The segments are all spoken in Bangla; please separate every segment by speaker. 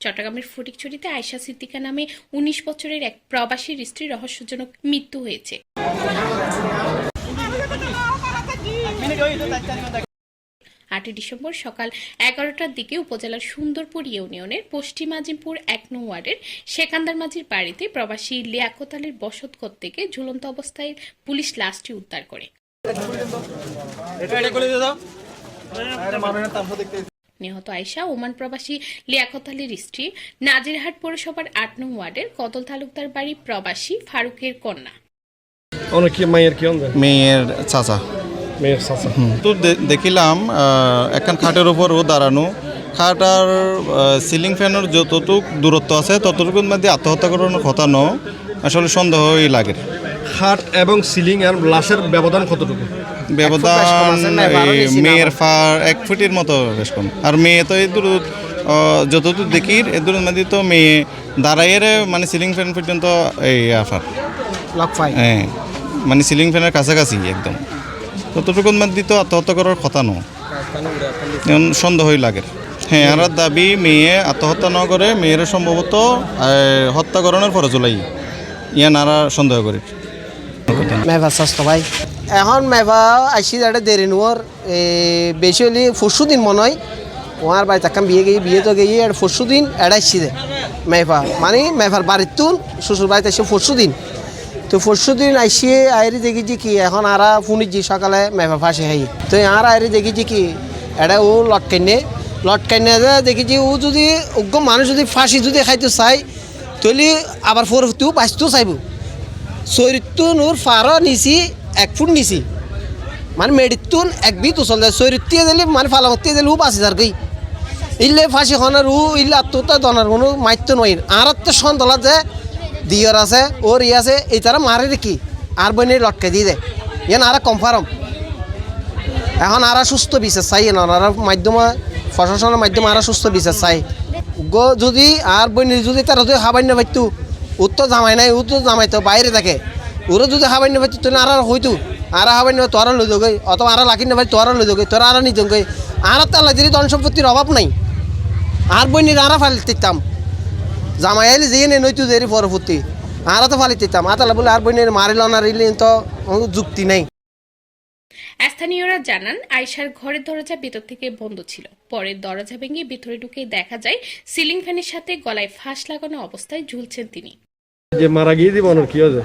Speaker 1: চট্টগ্রামের ফটিকছড়িতে আয়শা সিদ্দিকা নামে উনিশ বছরের এক প্রবাসীর স্ত্রীর রহস্যজনক মৃত্যু হয়েছে। আটই ডিসেম্বর সকাল এগারোটার দিকে উপজেলার সুন্দরপুর ইউনিয়নের পশ্চিম আজিমপুর এক নং ওয়ার্ডের সেকান্দার মাঝির বাড়িতে প্রবাসী লিয়াকত আলীর বসতঘর থেকে ঝুলন্ত অবস্থায় পুলিশ লাশটি উদ্ধার করে। নিহত আয়শা ওমান প্রবাসী লিয়াকত আলীর স্ত্রী নাজিরহাট পৌরসভার আট নং ওয়ার্ডের কদল তালুকদার বাড়ি প্রবাসী ফারুকের কন্যা।
Speaker 2: অনেক কি মায়ের
Speaker 3: মেয়ের চাচা।
Speaker 2: মেয়ের চাচা।
Speaker 3: তো দে- দেখিলাম আহ, একখান খাটের উপর ও দাঁড়ানো। খাটার সিলিং ফ্যানের যতটুক দূরত্ব আছে ততটুকুর মধ্যে আত্মহত্যা করানোর কথা ন আসলে সন্দেহই লাগে।
Speaker 2: খাট এবং সিলিং এর লাশের ব্যবধান কতটুকু?
Speaker 3: ব্যবধান এই মেয়ের ফার এক ফুটের মতো বেশ কম। আর মেয়ে তো এই দূর যতটুকু দেখি এ দূরের মধ্যে তো মেয়ে দাঁড়াইয়ের মানে সিলিং ফ্যান পর্যন্ত এই আফার। হ্যাঁ মানে সিলিং ফ্যানের কাছাকাছি একদম। ততটুকুর মধ্যে তো আত্মহত্যা করার কথা নয়। এখন সন্দেহই লাগে। হ্যাঁ আর দাবি মেয়ে আত্মহত্যা না করে মেয়ের সম্ভবত হত্যা করানোর ফরজ লাই ইয়া নারা সন্দেহ করি।
Speaker 4: মেভা স্বাস্থ্য ভাই। এখন মেভা আইসি দাঁড়ে দেরি নোর বেশি হলে পরশু দিন মনে হয় ওনার বাড়িতে একখান বিয়ে গিয়ে বিয়ে তো গিয়ে আর পরশু দিন এড়াইছি দে মেভা মানে মেভার বাড়ির তুন শ্বশুর বাড়িতে এসে পরশু দিন। তো পরশু দিন আইসি আইরি দেখেছি কি, এখন আরা ফুনিছি সকালে মেভা ফাঁসে হাই। তো আর আইরি দেখেছি কি এটা ও লটকাইনে লটকাইনে দেখেছি ও যদি অজ্ঞ মানুষ যদি ফাঁসি যদি খাইতে চাই তাহলে আবার ফোর পরবর্তীও বাঁচতেও চাইব। চৈরিত্তুন ওর ফার নিছি এক ফুট নিছি মানে মেডিতুন এক বি তো চলে চৈরিত্তিয়ে দিলে মানে ফালামত্তিয়ে দিলে, ও পাঁচ হাজার গই ইল্লে ফাঁসি ও ইল্লে আত্মহত্যা দনার কোনো মাইত্য নয় আর তো সন্তলাত যে দিয়র আছে ওর ই আছে, এই তারা মারে দেখি আর বইনে লটকে দিয়ে দেয় ইয়ান আর কনফার্ম এখন আর সুস্থ বিচার চাই না আর মাধ্যমে প্রশাসনের মাধ্যমে আর সুস্থ বিচার চাই। গো যদি আর বইনি যদি তারা যদি হাবান্য পাইতো ওর তো জামাই নাই ও তো জামাই তো বাইরে থাকে। ওরও যদি হাবাই পাইতো তো আর হইতো। আর হাবান্য তোরা লই দোগে অথবা আর লাকি না ভাই, তোরা লই দোগে তোরা আর নিজ গে আর তার যদি ধন সম্পত্তির অভাব নাই, আর বইনির আর ফালি দিতাম। জামাই আইলে যে নে নইতো যে পরবর্তী, আর তো ফালি আর আতালা বলে আর বইনির মারিল না, রিলে তো যুক্তি নাই।
Speaker 1: স্থানীয়রা জানান, আয়শার ঘরের দরজা ভেতর থেকে বন্ধ ছিল। পরে দরজা ভেঙে ভিতরে ঢুকে দেখা যায়, সিলিং ফ্যানের সাথে গলায় ফাঁস লাগানো অবস্থায় ঝুলছেন তিনি।
Speaker 2: যে মারা গিয়ে দিব কি হবে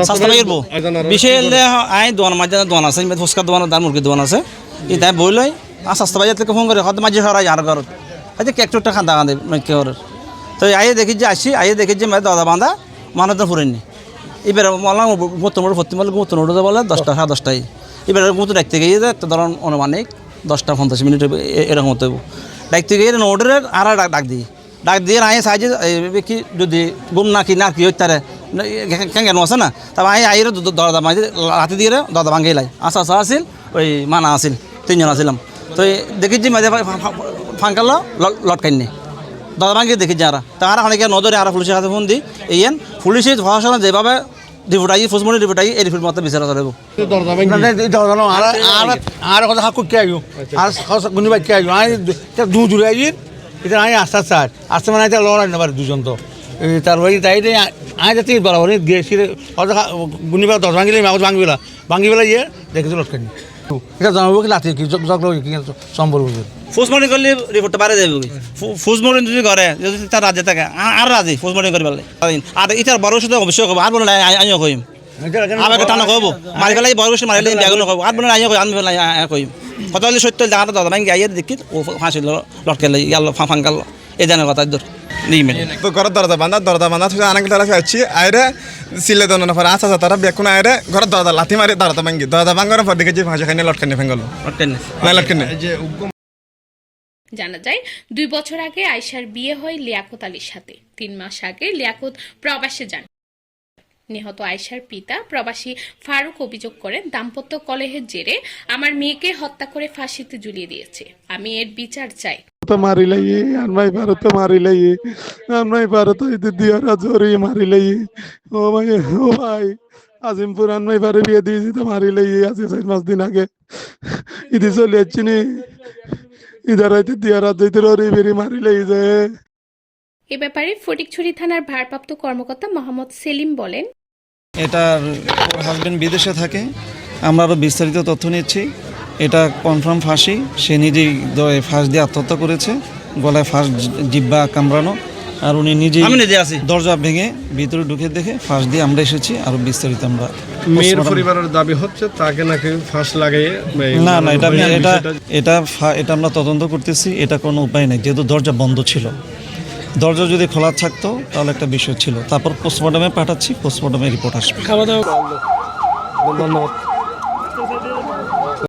Speaker 5: সস্তা বাইরবো বিশেষ আই দোয়ান মাঝে দোয়ান আছে ফুচকার দোয়ান তার মুরগির দোয়ান আছে। এই তাই বই লই আর সস্তা বাজার থেকে ফোন করে হয়তো মাঝে সরাই আর ঘর। হয়তো কেক টুকটা খান্দা কাঁদে কেউর তো আইয়ে দেখি যে আসি আইয়ে দেখি যে দাদা বাঁধা মানুষ তো ফুরেননি এবার বললাম মতো মোড় ভর্তি বলে মতো নোড়ে বলে দশটা সাড়ে দশটায়। এবার মতো ডাকতে গিয়ে যে একটা ধরুন অনুমানিক দশটা পঞ্চাশ মিনিট এরকম হতে। ডাকতে গিয়ে নোটের আর ডাক ডাক দিই ডাক দিয়ে আই সাহায্যে কি যদি গুম না কি না কি হইতে পারে কেন আছে না তারপর আই আইরে দরদা মাঝে রাতে দিয়ে দরদা ভাঙিয়ে লাই আসা আসা আছিল ওই মানা আছিল তিনজন আছিলাম তো দেখি যে মাঝে ফাঁকাল লটকাই নি দরদা ভাঙিয়ে দেখি যারা তারা অনেকে নজরে আর পুলিশের হাতে ফোন দিই এই পুলিশের প্রশাসন যেভাবে রিপোর্ট আই ফুসমনি রিপোর্ট আই এই রিপোর্ট মতো বিচার চলব
Speaker 6: আর কথা হাকু কে আর গুনি বাই কে আই দু দূরে আই আস্তে আস্তে আর আস্তে মানে এটা লড়াই না পারে দুজন তো তার বাড়ি তাই আই যাতে বরাবর গেছি গুনি বেলা দশ ভাঙিলে মাগজ ভাঙিবেলা ভাঙিবেলা ইয়ে দেখেছিল লটকানি এটা জানাব কি লাতি কি জগ কি সম্বল বুঝবে
Speaker 5: ফুসমনি করলে রিপোর্টটা বাইরে যাবে ফুসমনি যদি করে যদি তার রাজ্যে থাকে আর রাজি ফুসমনি করি পারলে আর এটার বড় সাথে অবশ্যই আর বলে আমিও কইম আমাকে টানা কব মারি ফেলাই বড় মারিলে ব্যাগুন কব আর বলে আমিও কই আমি ফেলাই কইম কথা হলে সত্য দাদা ভাই আইয়ে দেখি ও ফাঁসি ফাঁকাল এই কথা দূর।
Speaker 7: দরজা বান্ধা দরজা বান্ধা থেকে আনাকে তারা আছি আইরে সিলে দন না পরে আসা তারা বেকুন আইরে ঘরের দরজা লাথি মারি দরজা ভাঙ্গি। দরজা ভাঙ্গার পর দেখে যে ভাষা খাইনে লটকানি ভেঙ্গল।
Speaker 5: লটকেন
Speaker 7: না। লটকানি
Speaker 1: জানা যায় দুই বছর আগে আয়শার বিয়ে হয় লিয়াকত আলীর সাথে। তিন মাস আগে লিয়াকত প্রবাসে যান। নিহত আয়শার পিতা প্রবাসী ফারুক অভিযোগ করেন দাম্পত্য কলেহের জেরে আমার মেয়েকে হত্যা করে ফাঁসিতে ঝুলিয়ে দিয়েছে। আমি এর বিচার চাই।
Speaker 8: তো মারি লাইয়ে আনমাই পারো তো মারি লাইয়ে আনমাই পারো তো ইদি দিয়ারা জোরে মারি লাইয়ে ও ভাই ও ভাই আজিমপুর আনমাই পারে বিয়ে দিয়েছি তো মারি লাইয়ে আজকে চার পাঁচ দিন আগে। ইদি চলে যাচ্ছি নি ইদার হইতে দিয়া রাত যাইতে রে বেরি মারি লাই যায়
Speaker 1: এ ব্যাপারে ফটিকছড়ি থানার ভারপ্রাপ্ত কর্মকর্তা মোহাম্মদ সেলিম বলেন
Speaker 9: এটার ওর হাজবেন্ড বিদেশে থাকে। আমরা আরও বিস্তারিত তথ্য নিচ্ছি। এটা কনফার্ম ফাঁসি। সে নিজেই ফাঁস দিয়ে আত্মহত্যা করেছে। গলায় ফাঁস জিব্বা কামড়ানো। আর উনি নিজেই
Speaker 5: নিজে আছি।
Speaker 9: দরজা ভেঙে ভিতরে ঢুকে দেখে ফাঁস দিয়ে আমরা এসেছি। আরও বিস্তারিত আমরা
Speaker 2: মেয়ের পরিবারের দাবি হচ্ছে তাকে নাকি ফাঁস লাগিয়ে
Speaker 9: না না এটা এটা এটা এটা আমরা তদন্ত করতেছি। এটা কোনো উপায় নেই। যেহেতু দরজা বন্ধ ছিল। দরজা যদি খোলা থাকতো তাহলে একটা বিষয় ছিল। তারপর পোস্টমর্টমে পাঠাচ্ছি পোস্টমর্টমে রিপোর্ট আসবে।
Speaker 2: ধন্যবাদ।